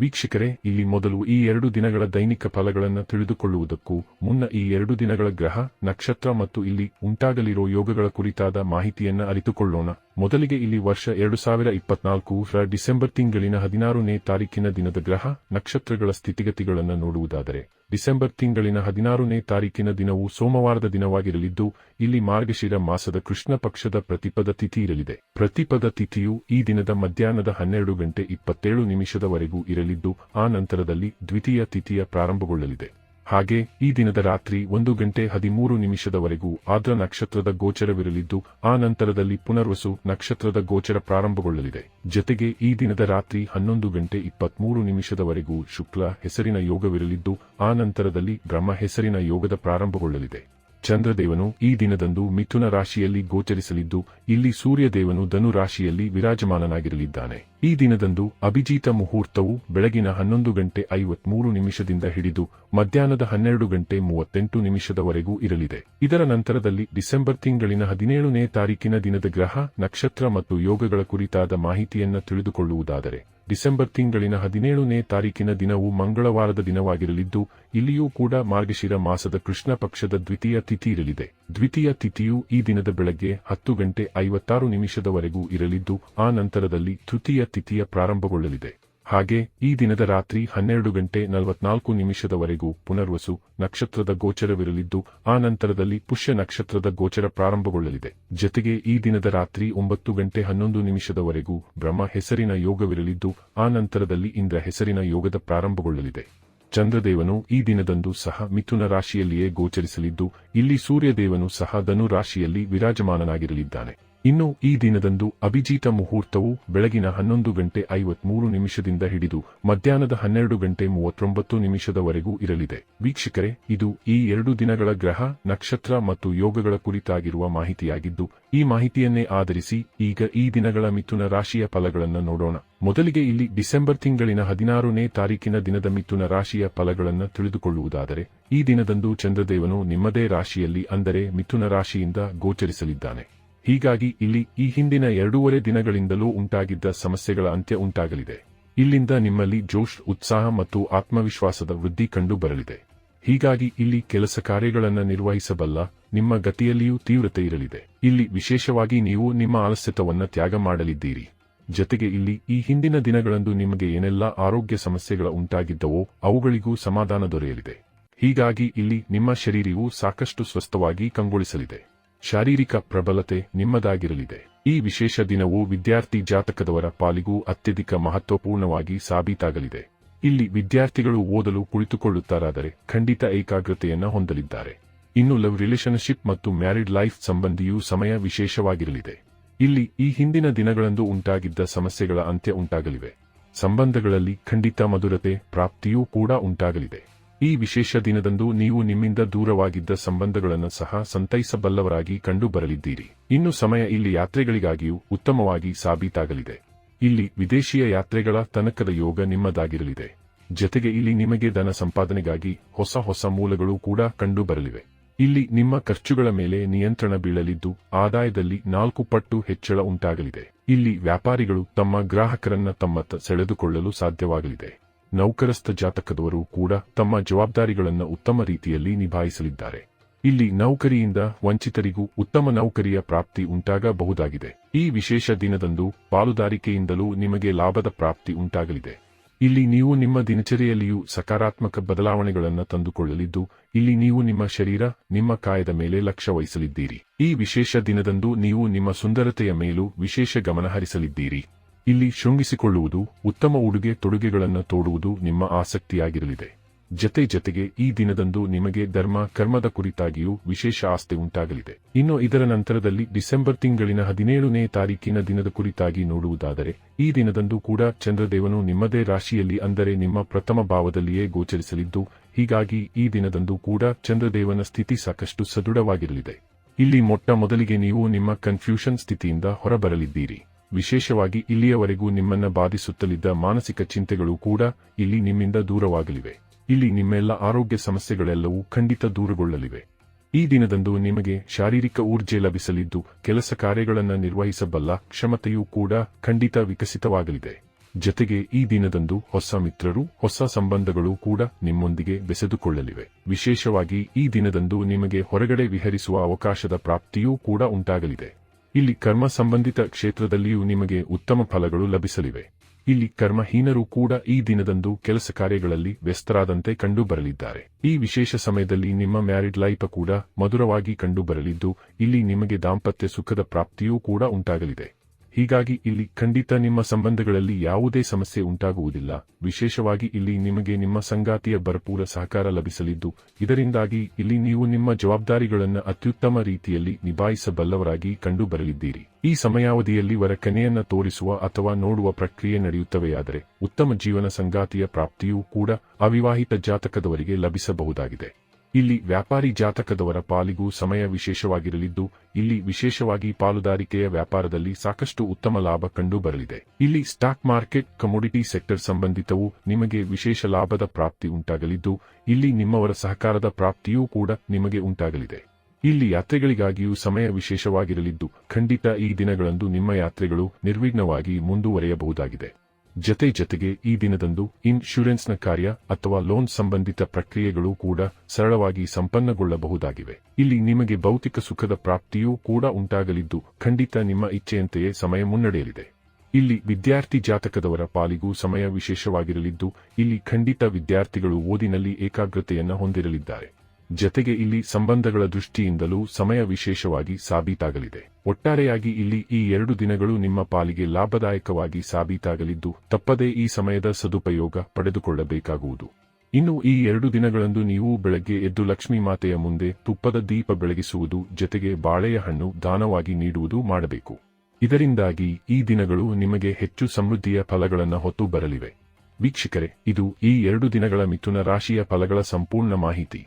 ವೀಕ್ಷಕರೇ, ಇಲ್ಲಿ ಮೊದಲು ಈ ಎರಡು ದಿನಗಳ ದೈನಿಕ ಫಲಗಳನ್ನು ತಿಳಿದುಕೊಳ್ಳುವುದಕ್ಕೂ ಮುನ್ನ ಈ ಎರಡು ದಿನಗಳ ಗ್ರಹ, ನಕ್ಷತ್ರ ಮತ್ತು ಇಲ್ಲಿ ಉಂಟಾಗಲಿರೋ ಯೋಗಗಳ ಕುರಿತಾದ ಮಾಹಿತಿಯನ್ನ ಅರಿತುಕೊಳ್ಳೋಣ. ಮೊದಲಿಗೆ ಇಲ್ಲಿ ವರ್ಷ ಎರಡು ಸಾವಿರ ಇಪ್ಪತ್ನಾಲ್ಕು ಡಿಸೆಂಬರ್ ತಿಂಗಳಿನ ಹದಿನಾರನೇ ತಾರೀಕಿನ ದಿನದ ಗ್ರಹ, ನಕ್ಷತ್ರಗಳ ಸ್ಥಿತಿಗತಿಗಳನ್ನು ನೋಡುವುದಾದರೆ, ಡಿಸೆಂಬರ್ ತಿಂಗಳಿನ ಹದಿನಾರನೇ ತಾರೀಕಿನ ದಿನವು ಸೋಮವಾರದ ದಿನವಾಗಿರಲಿದ್ದು, ಇಲ್ಲಿ ಮಾರ್ಗಶಿರ ಮಾಸದ ಕೃಷ್ಣ ಪಕ್ಷದ ಪ್ರತಿಪದ ತಿಥಿ ಇರಲಿದೆ. ಪ್ರತಿಪದ ತಿಥಿಯು ಈ ದಿನದ ಮಧ್ಯಾಹ್ನದ ಹನ್ನೆರಡು ಗಂಟೆ ಇಪ್ಪತ್ತೇಳು ನಿಮಿಷದವರೆಗೂ ಇರಲಿದ್ದು ಆ ನಂತರದಲ್ಲಿ ದ್ವಿತೀಯ ತಿಥಿಯ ಪ್ರಾರಂಭಗೊಳ್ಳಲಿದೆ. ಹಾಗೆ ಈ ದಿನದ ರಾತ್ರಿ ಒಂದು ಗಂಟೆ ಹದಿಮೂರು ನಿಮಿಷದವರೆಗೂ ಆದ್ರ ನಕ್ಷತ್ರದ ಗೋಚರವಿರಲಿದ್ದು ಆ ನಂತರದಲ್ಲಿ ಪುನರ್ವಸು ನಕ್ಷತ್ರದ ಗೋಚರ ಪ್ರಾರಂಭಗೊಳ್ಳಲಿದೆ. ಜತೆಗೆ ಈ ದಿನದ ರಾತ್ರಿ ಹನ್ನೊಂದು ಗಂಟೆ ಇಪ್ಪತ್ಮೂರು ನಿಮಿಷದವರೆಗೂ ಶುಕ್ಲ ಹೆಸರಿನ ಯೋಗವಿರಲಿದ್ದು ಆ ನಂತರದಲ್ಲಿ ಬ್ರಹ್ಮ ಹೆಸರಿನ ಯೋಗದ ಪ್ರಾರಂಭಗೊಳ್ಳಲಿದೆ. ಚಂದ್ರದೇವನು ಈ ದಿನದಂದು ಮಿಥುನ ರಾಶಿಯಲ್ಲಿ ಗೋಚರಿಸಲಿದ್ದು, ಇಲ್ಲಿ ಸೂರ್ಯದೇವನು ಧನು ರಾಶಿಯಲ್ಲಿ ವಿರಾಜಮಾನನಾಗಿರಲಿದ್ದಾನೆ. ಈ ದಿನದಂದು ಅಭಿಜೀತ ಮುಹೂರ್ತವು ಬೆಳಗಿನ ಹನ್ನೊಂದು ಗಂಟೆ ಐವತ್ಮೂರು ನಿಮಿಷದಿಂದ ಹಿಡಿದು, ಮಧ್ಯಾಹ್ನದ ಹನ್ನೆರಡು ಗಂಟೆ ಮೂವತ್ತೆಂಟು ನಿಮಿಷದವರೆಗೂ ಇರಲಿದೆ. ಇದರ ನಂತರದಲ್ಲಿ ಡಿಸೆಂಬರ್ ತಿಂಗಳಿನ ಹದಿನೇಳನೇ ತಾರೀಕಿನ ದಿನದ ಗ್ರಹ, ನಕ್ಷತ್ರ ಮತ್ತು ಯೋಗಗಳ ಕುರಿತಾದ ಮಾಹಿತಿಯನ್ನು ತಿಳಿದುಕೊಳ್ಳುವುದಾದರೆ ಡಿಸೆಂಬರ್ ತಿಂಗಳಿನ ಹದಿನೇಳನೇ ತಾರೀಕಿನ ದಿನವು ಮಂಗಳವಾರದ ದಿನವಾಗಿರಲಿದ್ದು, ಇಲ್ಲಿಯೂ ಕೂಡ ಮಾರ್ಗಶಿರ ಮಾಸದ ಕೃಷ್ಣ ಪಕ್ಷದ ದ್ವಿತೀಯ ತಿಥಿ ಇರಲಿದೆ. ದ್ವಿತೀಯ ತಿಥಿಯು ಈ ದಿನದ ಬೆಳಗ್ಗೆ ಹತ್ತು ಗಂಟೆ ಐವತ್ತಾರು ನಿಮಿಷದವರೆಗೂ ಇರಲಿದ್ದು, ಆ ನಂತರದಲ್ಲಿ ತೃತೀಯ ತಿಥಿಯ ಪ್ರಾರಂಭಗೊಳ್ಳಲಿದೆ. ಹಾಗೆ ಈ ದಿನದ ರಾತ್ರಿ ಹನ್ನೆರಡು ಗಂಟೆ ನಲವತ್ನಾಲ್ಕು ನಿಮಿಷದವರೆಗೂ ಪುನರ್ವಸು ನಕ್ಷತ್ರದ ಗೋಚರವಿರಲಿದ್ದು, ಆ ನಂತರದಲ್ಲಿ ಪುಷ್ಯ ನಕ್ಷತ್ರದ ಗೋಚರ ಪ್ರಾರಂಭಗೊಳ್ಳಲಿದೆ. ಜೊತೆಗೆ ಈ ದಿನದ ರಾತ್ರಿ ಒಂಬತ್ತು ಗಂಟೆ ಹನ್ನೊಂದು ನಿಮಿಷದವರೆಗೂ ಬ್ರಹ್ಮ ಹೆಸರಿನ ಯೋಗವಿರಲಿದ್ದು, ಆ ನಂತರದಲ್ಲಿ ಇಂದ್ರ ಹೆಸರಿನ ಯೋಗದ ಪ್ರಾರಂಭಗೊಳ್ಳಲಿದೆ. ಚಂದ್ರದೇವನು ಈ ದಿನದಂದು ಸಹ ಮಿಥುನ ರಾಶಿಯಲ್ಲಿಯೇ ಗೋಚರಿಸಲಿದ್ದು, ಇಲ್ಲಿ ಸೂರ್ಯದೇವನು ಸಹ ಧನು ರಾಶಿಯಲ್ಲಿ ವಿರಾಜಮಾನನಾಗಿರಲಿದ್ದಾನೆ. ಇನ್ನು ಈ ದಿನದಂದು ಅಭಿಜೀತ ಮುಹೂರ್ತವು ಬೆಳಗಿನ ಹನ್ನೊಂದು ಗಂಟೆ ಐವತ್ಮೂರು ನಿಮಿಷದಿಂದ ಹಿಡಿದು ಮಧ್ಯಾಹ್ನದ ಹನ್ನೆರಡು ಗಂಟೆ ಮೂವತ್ತೊಂಬತ್ತು ನಿಮಿಷದವರೆಗೂ ಇರಲಿದೆ. ವೀಕ್ಷಕರೇ, ಇದು ಈ ಎರಡು ದಿನಗಳ ಗ್ರಹ, ನಕ್ಷತ್ರ ಮತ್ತು ಯೋಗಗಳ ಕುರಿತಾಗಿರುವ ಮಾಹಿತಿಯಾಗಿದ್ದು, ಈ ಮಾಹಿತಿಯನ್ನೇ ಆಧರಿಸಿ ಈಗ ಈ ದಿನಗಳ ಮಿಥುನ ರಾಶಿಯ ಫಲಗಳನ್ನು ನೋಡೋಣ. ಮೊದಲಿಗೆ ಇಲ್ಲಿ ಡಿಸೆಂಬರ್ ತಿಂಗಳಿನ ಹದಿನಾರನೇ ತಾರೀಕಿನ ದಿನದ ಮಿಥುನ ರಾಶಿಯ ಫಲಗಳನ್ನು ತಿಳಿದುಕೊಳ್ಳುವುದಾದರೆ, ಈ ದಿನದಂದು ಚಂದ್ರದೇವನು ನಿಮ್ಮದೇ ರಾಶಿಯಲ್ಲಿ ಅಂದರೆ ಮಿಥುನ ರಾಶಿಯಿಂದ ಗೋಚರಿಸಲಿದ್ದಾನೆ. ಹೀಗಾಗಿ ಇಲ್ಲಿ ಈ ಹಿಂದಿನ ಎರಡೂವರೆ ದಿನಗಳಿಂದಲೂ ಉಂಟಾಗಿದ್ದ ಸಮಸ್ಯೆಗಳ ಅಂತ್ಯ ಉಂಟಾಗಲಿದೆ. ಇಲ್ಲಿಂದ ನಿಮ್ಮಲ್ಲಿ ಜೋಶ್, ಉತ್ಸಾಹ ಮತ್ತು ಆತ್ಮವಿಶ್ವಾಸದ ವೃದ್ಧಿ ಕಂಡು ಬರಲಿದೆ. ಹೀಗಾಗಿ ಇಲ್ಲಿ ಕೆಲಸ ಕಾರ್ಯಗಳನ್ನು ನಿರ್ವಹಿಸಬಲ್ಲ ನಿಮ್ಮ ಗತಿಯಲ್ಲಿಯೂ ತೀವ್ರತೆ ಇರಲಿದೆ. ಇಲ್ಲಿ ವಿಶೇಷವಾಗಿ ನೀವು ನಿಮ್ಮ ಆಲಸ್ಯತವನ್ನು ತ್ಯಾಗ ಮಾಡಲಿದ್ದೀರಿ. ಜೊತೆಗೆ ಇಲ್ಲಿ ಈ ಹಿಂದಿನ ದಿನಗಳಂದು ನಿಮಗೆ ಏನೆಲ್ಲ ಆರೋಗ್ಯ ಸಮಸ್ಯೆಗಳ ಉಂಟಾಗಿದ್ದವೋ ಅವುಗಳಿಗೂ ಸಮಾಧಾನ ದೊರೆಯಲಿದೆ. ಹೀಗಾಗಿ ಇಲ್ಲಿ ನಿಮ್ಮ ಶರೀರವು ಸಾಕಷ್ಟು ಸ್ವಸ್ಥವಾಗಿ ಕಂಗೊಳಿಸಲಿದೆ. ಶಾರೀರಿಕ ಪ್ರಬಲತೆ ನಿಮ್ಮದಾಗಿರಲಿದೆ. ಈ ವಿಶೇಷ ದಿನವು ವಿದ್ಯಾರ್ಥಿ ಜಾತಕದವರ ಪಾಲಿಗೂ ಅತ್ಯಧಿಕ ಮಹತ್ವಪೂರ್ಣವಾಗಿ ಸಾಬೀತಾಗಲಿದೆ. ಇಲ್ಲಿ ವಿದ್ಯಾರ್ಥಿಗಳು ಓದಲು ಕುಳಿತುಕೊಳ್ಳುತ್ತಾರಾದರೆ ಖಂಡಿತ ಏಕಾಗ್ರತೆಯನ್ನು ಹೊಂದಲಿದ್ದಾರೆ. ಇನ್ನು ಲವ್ ರಿಲೇಶನ್ಶಿಪ್ ಮತ್ತು ಮ್ಯಾರಿಡ್ ಲೈಫ್ ಸಂಬಂಧಿಯೂ ಸಮಯ ವಿಶೇಷವಾಗಿರಲಿದೆ. ಇಲ್ಲಿ ಈ ಹಿಂದಿನ ದಿನಗಳಂದು ಉಂಟಾಗಿದ್ದ ಸಮಸ್ಯೆಗಳ ಅಂತ್ಯ ಉಂಟಾಗಲಿವೆ. ಸಂಬಂಧಗಳಲ್ಲಿ ಖಂಡಿತ ಮಧುರತೆ, ಪ್ರಾಪ್ತಿಯೂ ಕೂಡ ಉಂಟಾಗಲಿದೆ. ಈ ವಿಶೇಷ ದಿನದಂದು ನೀವು ನಿಮ್ಮಿಂದ ದೂರವಾಗಿದ್ದ ಸಂಬಂಧಗಳನ್ನು ಸಹ ಸಂತೈಸಬಲ್ಲವರಾಗಿ ಕಂಡು ಬರಲಿದ್ದೀರಿ ಇನ್ನು ಸಮಯ ಇಲ್ಲಿ ಯಾತ್ರೆಗಳಿಗಾಗಿಯೂ ಉತ್ತಮವಾಗಿ ಸಾಬೀತಾಗಲಿದೆ. ಇಲ್ಲಿ ವಿದೇಶೀಯ ಯಾತ್ರೆಗಳ ತನಕದ ಯೋಗ ನಿಮ್ಮದಾಗಿರಲಿದೆ. ಜತೆಗೆ ಇಲ್ಲಿ ನಿಮಗೆ ಧನ ಸಂಪಾದನೆಗಾಗಿ ಹೊಸ ಹೊಸ ಮೂಲಗಳು ಕೂಡ ಕಂಡು ಬರಲಿವೆ ಇಲ್ಲಿ ನಿಮ್ಮ ಖರ್ಚುಗಳ ಮೇಲೆ ನಿಯಂತ್ರಣ ಬೀಳಲಿದ್ದು ಆದಾಯದಲ್ಲಿ ನಾಲ್ಕು ಪಟ್ಟು ಹೆಚ್ಚಳ ಉಂಟಾಗಲಿದೆ. ಇಲ್ಲಿ ವ್ಯಾಪಾರಿಗಳು ತಮ್ಮ ಗ್ರಾಹಕರನ್ನ ತಮ್ಮತ್ತ ಸೆಳೆದುಕೊಳ್ಳಲು ಸಾಧ್ಯವಾಗಲಿದೆ. ನೌಕರಸ್ಥ ಜಾತಕದವರು ಕೂಡ ತಮ್ಮ ಜವಾಬ್ದಾರಿಗಳನ್ನು ಉತ್ತಮ ರೀತಿಯಲ್ಲಿ ನಿಭಾಯಿಸಲಿದ್ದಾರೆ. ಇಲ್ಲಿ ನೌಕರಿಯಿಂದ ವಂಚಿತರಿಗೂ ಉತ್ತಮ ನೌಕರಿಯ ಪ್ರಾಪ್ತಿ ಉಂಟಾಗಬಹುದಾಗಿದೆ. ಈ ವಿಶೇಷ ದಿನದಂದು ಪಾಲುದಾರಿಕೆಯಿಂದಲೂ ನಿಮಗೆ ಲಾಭದ ಪ್ರಾಪ್ತಿ ಉಂಟಾಗಲಿದೆ. ಇಲ್ಲಿ ನೀವು ನಿಮ್ಮ ದಿನಚರಿಯಲ್ಲಿಯೂ ಸಕಾರಾತ್ಮಕ ಬದಲಾವಣೆಗಳನ್ನು ತಂದುಕೊಳ್ಳಲಿದ್ದು, ಇಲ್ಲಿ ನೀವು ನಿಮ್ಮ ಶರೀರ, ನಿಮ್ಮ ಕಾಯದ ಮೇಲೆ ಲಕ್ಷ್ಯ ವಹಿಸಲಿದ್ದೀರಿ. ಈ ವಿಶೇಷ ದಿನದಂದು ನೀವು ನಿಮ್ಮ ಸುಂದರತೆಯ ಮೇಲೂ ವಿಶೇಷ ಗಮನ ಹರಿಸಲಿದ್ದೀರಿ. ಇಲ್ಲಿ ಶೃಂಗಿಸಿಕೊಳ್ಳುವುದು ಉತ್ತಮ ಉಡುಗೆ ತೊಡುಗೆಗಳನ್ನು ತೋಡುವುದು ನಿಮ್ಮ ಆಸಕ್ತಿಯಾಗಿರಲಿದೆ. ಜತೆ ಜತೆಗೆ ಈ ದಿನದಂದು ನಿಮಗೆ ಧರ್ಮ, ಕರ್ಮದ ಕುರಿತಾಗಿಯೂ ವಿಶೇಷ ಆಸ್ತಿ ಉಂಟಾಗಲಿದೆ. ಇನ್ನು ಇದರ ನಂತರದಲ್ಲಿ ಡಿಸೆಂಬರ್ ತಿಂಗಳಿನ ಹದಿನೇಳನೇ ತಾರೀಕಿನ ದಿನದ ಕುರಿತಾಗಿ ನೋಡುವುದಾದರೆ, ಈ ದಿನದಂದು ಕೂಡ ಚಂದ್ರದೇವನು ನಿಮ್ಮದೇ ರಾಶಿಯಲ್ಲಿ ಅಂದರೆ ನಿಮ್ಮ ಪ್ರಥಮ ಭಾವದಲ್ಲಿಯೇ ಗೋಚರಿಸಲಿದ್ದು, ಹೀಗಾಗಿ ಈ ದಿನದಂದು ಕೂಡ ಚಂದ್ರದೇವನ ಸ್ಥಿತಿ ಸಾಕಷ್ಟು ಸದೃಢವಾಗಿರಲಿದೆ. ಇಲ್ಲಿ ಮೊಟ್ಟ ಮೊದಲಿಗೆ ನೀವು ನಿಮ್ಮ ಕನ್ಫ್ಯೂಷನ್ ಸ್ಥಿತಿಯಿಂದ ಹೊರಬರಲಿದ್ದೀರಿ. ವಿಶೇಷವಾಗಿ ಇಲ್ಲಿಯವರೆಗೂ ನಿಮ್ಮನ್ನ ಬಾಧಿಸುತ್ತಲಿದ್ದ ಮಾನಸಿಕ ಚಿಂತೆಗಳು ಕೂಡ ಇಲ್ಲಿ ನಿಮ್ಮಿಂದ ದೂರವಾಗಲಿವೆ. ಇಲ್ಲಿ ನಿಮ್ಮೆಲ್ಲ ಆರೋಗ್ಯ ಸಮಸ್ಯೆಗಳೆಲ್ಲವೂ ಖಂಡಿತ ದೂರಗೊಳ್ಳಲಿವೆ. ಈ ದಿನದಂದು ನಿಮಗೆ ಶಾರೀರಿಕ ಊರ್ಜೆ ಲಭಿಸಲಿದ್ದು, ಕೆಲಸ ಕಾರ್ಯಗಳನ್ನು ನಿರ್ವಹಿಸಬಲ್ಲ ಕ್ಷಮತೆಯೂ ಕೂಡ ಖಂಡಿತ ವಿಕಸಿತವಾಗಲಿದೆ. ಜತೆಗೆ ಈ ದಿನದಂದು ಹೊಸ ಮಿತ್ರರು, ಹೊಸ ಸಂಬಂಧಗಳು ಕೂಡ ನಿಮ್ಮೊಂದಿಗೆ ಬೆಸೆದುಕೊಳ್ಳಲಿವೆ. ವಿಶೇಷವಾಗಿ ಈ ದಿನದಂದು ನಿಮಗೆ ಹೊರಗಡೆ ವಿಹರಿಸುವ ಅವಕಾಶದ ಪ್ರಾಪ್ತಿಯೂ ಕೂಡ ಉಂಟಾಗಲಿದೆ. ಇಲ್ಲಿ ಕರ್ಮ ಸಂಬಂಧಿತ ಕ್ಷೇತ್ರದಲ್ಲಿಯೂ ನಿಮಗೆ ಉತ್ತಮ ಫಲಗಳು ಲಭಿಸಲಿವೆ. ಇಲ್ಲಿ ಕರ್ಮಹೀನರು ಕೂಡ ಈ ದಿನದಂದು ಕೆಲಸ ಕಾರ್ಯಗಳಲ್ಲಿ ವ್ಯಸ್ತರಾದಂತೆ ಕಂಡುಬರಲಿದ್ದಾರೆ. ಈ ವಿಶೇಷ ಸಮಯದಲ್ಲಿ ನಿಮ್ಮ ಮ್ಯಾರಿಡ್ ಲೈಫ್ ಕೂಡ ಮಧುರವಾಗಿ ಕಂಡುಬರಲಿದ್ದು, ಇಲ್ಲಿ ನಿಮಗೆ ದಾಂಪತ್ಯ ಸುಖದ ಪ್ರಾಪ್ತಿಯೂ ಕೂಡ ಉಂಟಾಗಲಿದೆ. ಹೀಗಾಗಿ ಇಲ್ಲಿ ಖಂಡಿತ ನಿಮ್ಮ ಸಂಬಂಧಗಳಲ್ಲಿ ಯಾವುದೇ ಸಮಸ್ಯೆ ಉಂಟಾಗುವುದಿಲ್ಲ. ವಿಶೇಷವಾಗಿ ಇಲ್ಲಿ ನಿಮಗೆ ನಿಮ್ಮ ಸಂಗಾತಿಯ ಭರಪೂರ ಸಹಕಾರ ಲಭಿಸಲಿದ್ದು, ಇದರಿಂದಾಗಿ ಇಲ್ಲಿ ನೀವು ನಿಮ್ಮ ಜವಾಬ್ದಾರಿಗಳನ್ನು ಅತ್ಯುತ್ತಮ ರೀತಿಯಲ್ಲಿ ನಿಭಾಯಿಸಬಲ್ಲವರಾಗಿ ಕಂಡುಬರಲಿದ್ದೀರಿ. ಈ ಸಮಯಾವಧಿಯಲ್ಲಿ ವರ ಕನೆಯನ್ನ ತೋರಿಸುವ ಅಥವಾ ನೋಡುವ ಪ್ರಕ್ರಿಯೆ ನಡೆಯುತ್ತವೆಯಾದರೆ, ಉತ್ತಮ ಜೀವನ ಸಂಗಾತಿಯ ಪ್ರಾಪ್ತಿಯೂ ಕೂಡ ಅವಿವಾಹಿತ ಜಾತಕದವರಿಗೆ ಲಭಿಸಬಹುದಾಗಿದೆ. ಇಲ್ಲಿ ವ್ಯಾಪಾರಿ ಜಾತಕದವರ ಪಾಲಿಗೂ ಸಮಯ ವಿಶೇಷವಾಗಿರಲಿದ್ದು, ಇಲ್ಲಿ ವಿಶೇಷವಾಗಿ ಪಾಲುದಾರಿಕೆಯ ವ್ಯಾಪಾರದಲ್ಲಿ ಸಾಕಷ್ಟು ಉತ್ತಮ ಲಾಭ ಕಂಡು ಬರಲಿದೆ ಇಲ್ಲಿ ಸ್ಟಾಕ್ ಮಾರ್ಕೆಟ್, ಕಮೋಡಿಟಿ ಸೆಕ್ಟರ್ ಸಂಬಂಧಿತವು ನಿಮಗೆ ವಿಶೇಷ ಲಾಭದ ಪ್ರಾಪ್ತಿ ಉಂಟಾಗಲಿದ್ದು, ಇಲ್ಲಿ ನಿಮ್ಮವರ ಸಹಕಾರದ ಪ್ರಾಪ್ತಿಯೂ ಕೂಡ ನಿಮಗೆ ಉಂಟಾಗಲಿದೆ. ಇಲ್ಲಿ ಯಾತ್ರೆಗಳಿಗಾಗಿಯೂ ಸಮಯ ವಿಶೇಷವಾಗಿರಲಿದ್ದು, ಖಂಡಿತ ಈ ದಿನಗಳಂದು ನಿಮ್ಮ ಯಾತ್ರೆಗಳು ನಿರ್ವಿಘ್ನವಾಗಿ ಮುಂದುವರೆಯಬಹುದಾಗಿದೆ. ಜತೆ ಜತೆಗೆ ಈ ದಿನದಂದು ಇನ್ಶೂರೆನ್ಸ್ನ ಕಾರ್ಯ ಅಥವಾ ಲೋನ್ ಸಂಬಂಧಿತ ಪ್ರಕ್ರಿಯೆಗಳು ಕೂಡ ಸರಳವಾಗಿ ಸಂಪನ್ನಗೊಳ್ಳಬಹುದಾಗಿವೆ. ಇಲ್ಲಿ ನಿಮಗೆ ಭೌತಿಕ ಸುಖದ ಪ್ರಾಪ್ತಿಯೂ ಕೂಡ ಉಂಟಾಗಲಿದ್ದು, ಖಂಡಿತ ನಿಮ್ಮ ಇಚ್ಛೆಯಂತೆಯೇ ಸಮಯ ಮುನ್ನಡೆಯಲಿದೆ. ಇಲ್ಲಿ ವಿದ್ಯಾರ್ಥಿ ಜಾತಕದವರ ಪಾಲಿಗೂ ಸಮಯ ವಿಶೇಷವಾಗಿರಲಿದ್ದು, ಇಲ್ಲಿ ಖಂಡಿತ ವಿದ್ಯಾರ್ಥಿಗಳು ಓದಿನಲ್ಲಿ ಏಕಾಗ್ರತೆಯನ್ನು ಹೊಂದಿರಲಿದ್ದಾರೆ. ಜತೆಗೆ ಇಲ್ಲಿ ಸಂಬಂಧಗಳ ದೃಷ್ಟಿಯಿಂದಲೂ ಸಮಯ ವಿಶೇಷವಾಗಿ ಸಾಬೀತಾಗಲಿದೆ. ಒಟ್ಟಾರೆಯಾಗಿ ಇಲ್ಲಿ ಈ ಎರಡು ದಿನಗಳು ನಿಮ್ಮ ಪಾಲಿಗೆ ಲಾಭದಾಯಕವಾಗಿ ಸಾಬೀತಾಗಲಿದ್ದು, ತಪ್ಪದೇ ಈ ಸಮಯದ ಸದುಪಯೋಗ ಪಡೆದುಕೊಳ್ಳಬೇಕಾಗುವುದು. ಇನ್ನು ಈ ಎರಡು ದಿನಗಳಂದು ನೀವು ಬೆಳಗ್ಗೆ ಎದ್ದು ಲಕ್ಷ್ಮೀ ಮಾತೆಯ ಮುಂದೆ ತುಪ್ಪದ ದೀಪ ಬೆಳಗಿಸುವುದು, ಜತೆಗೆ ಬಾಳೆಯ ಹಣ್ಣು ದಾನವಾಗಿ ನೀಡುವುದು ಮಾಡಬೇಕು. ಇದರಿಂದಾಗಿ ಈ ದಿನಗಳು ನಿಮಗೆ ಹೆಚ್ಚು ಸಮೃದ್ಧಿಯ ಫಲಗಳನ್ನು ಹೊತ್ತು ಬರಲಿವೆ. ವೀಕ್ಷಕರೇ, ಇದು ಈ ಎರಡು ದಿನಗಳ ಮಿಥುನ ರಾಶಿಯ ಫಲಗಳ ಸಂಪೂರ್ಣ ಮಾಹಿತಿ.